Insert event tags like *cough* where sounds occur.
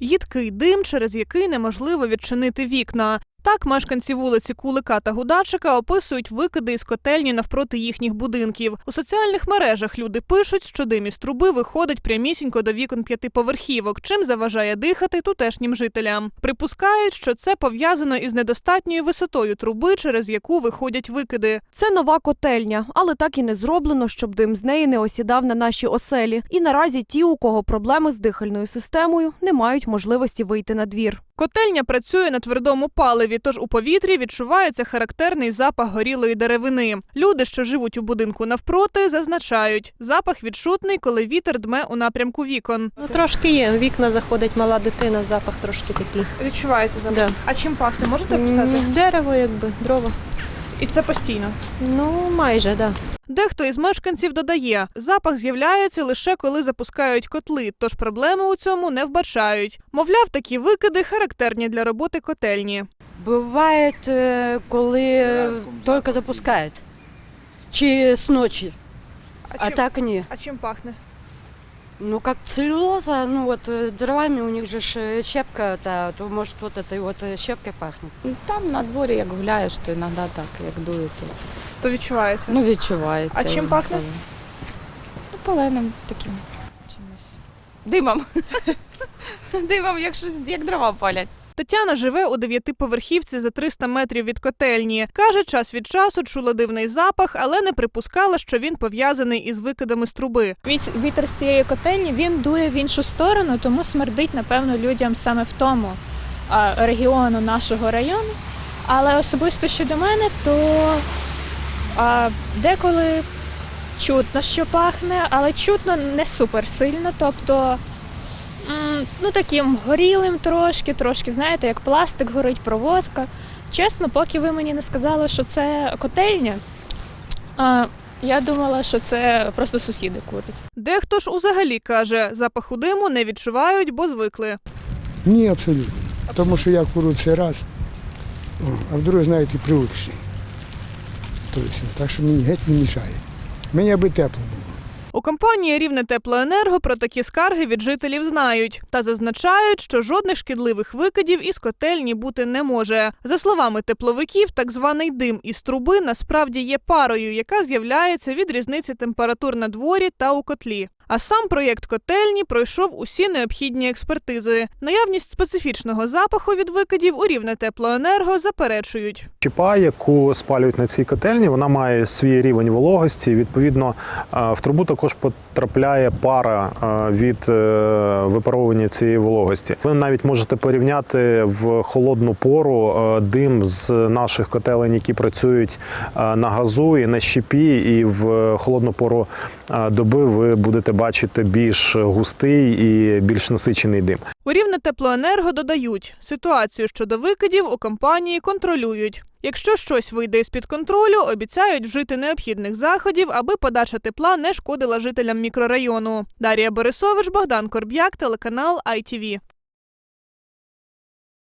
Їдкий дим, через який неможливо відчинити вікна. Так, мешканці вулиці Кулика та Гудачика описують викиди із котельні навпроти їхніх будинків. У соціальних мережах люди пишуть, що дим із труби виходить прямісінько до вікон п'ятиповерхівок, чим заважає дихати тутешнім жителям. Припускають, що це пов'язано із недостатньою висотою труби, через яку виходять викиди. Це нова котельня, але так і не зроблено, щоб дим з неї не осідав на наші оселі. І наразі ті, у кого проблеми з дихальною системою, не мають можливості вийти на двір. Котельня працює на твердому паливі, тож у повітрі відчувається характерний запах горілої деревини. Люди, що живуть у будинку навпроти, зазначають, запах відчутний, коли вітер дме у напрямку вікон. Ну трошки є. В Вікна заходить мала дитина, запах трошки такий. Відчувається запах. Да. А чим пахне? Можете М, Дерево, якби, дрова. І це постійно. Ну, майже, так. Да. Дехто із мешканців додає, запах з'являється лише коли запускають котли, тож проблеми у цьому не вбачають. Мовляв, такі викиди характерні для роботи котельні. Буває, е, коли е, тільки запускають. Чи з ночі, а так ні. а чим пахне? Ну, как целлюлоза, ну вот э, дровами у них же ж э, щепка, та, то может вот этой вот э, щепкой пахнет. Ну, Там на дворі, як гуляєш, то іноді так, як дує, то То відчувається. ну, відчувається. А чим пахне? Ну, паленим таким чимось. Димом. *laughs* Димом, як щось, як дрова палять. Тетяна живе у дев'ятиповерхівці за 300 метрів від котельні. Каже, час від часу чула дивний запах, але не припускала, що він пов'язаний із викидами з труби. Вітер з цієї котельні він дує в іншу сторону, тому смердить, напевно, людям саме в тому регіону нашого району. Але особисто щодо мене, то а, деколи чутно, що пахне, але чутно не супер сильно. Тобто, ну таким горілим трошки, трошки, знаєте, як пластик горить, проводка. Чесно, поки ви мені не сказали, що це котельня, а, я думала, що це просто сусіди курять. Дехто ж узагалі каже, запаху диму не відчувають, бо звикли. Ні, абсолютно. Тому що я курю це раз, а вдруге, знаєте, привикший. Тобто, так що мені геть не мішає. Мені аби тепло було. У компанії Рівне Теплоенерго про такі скарги від жителів знають та зазначають, що жодних шкідливих викидів із котельні бути не може. За словами тепловиків, так званий дим із труби насправді є парою, яка з'являється від різниці температур на дворі та у котлі. А сам проєкт котельні пройшов усі необхідні експертизи. Наявність специфічного запаху від викидів у рівне теплоенерго заперечують. Чіпа, яку спалюють на цій котельні, вона має свій рівень вологості. Відповідно, е, в трубу також потрапляє пара е, від е, випаровування цієї вологості. Ви навіть можете порівняти в холодну пору дим з наших котелень, які працюють на газу і на щепі, і в холодну пору доби ви будете бачити більш густий і більш насичений дим. У рівне теплоенерго додають, ситуацію щодо викидів у компанії контролюють. Якщо щось вийде з під контролю, обіцяють вжити необхідних заходів, аби подача тепла не шкодила жителям мікрорайону. Дарія Борисович, Богдан Корб'як, телеканал ITV.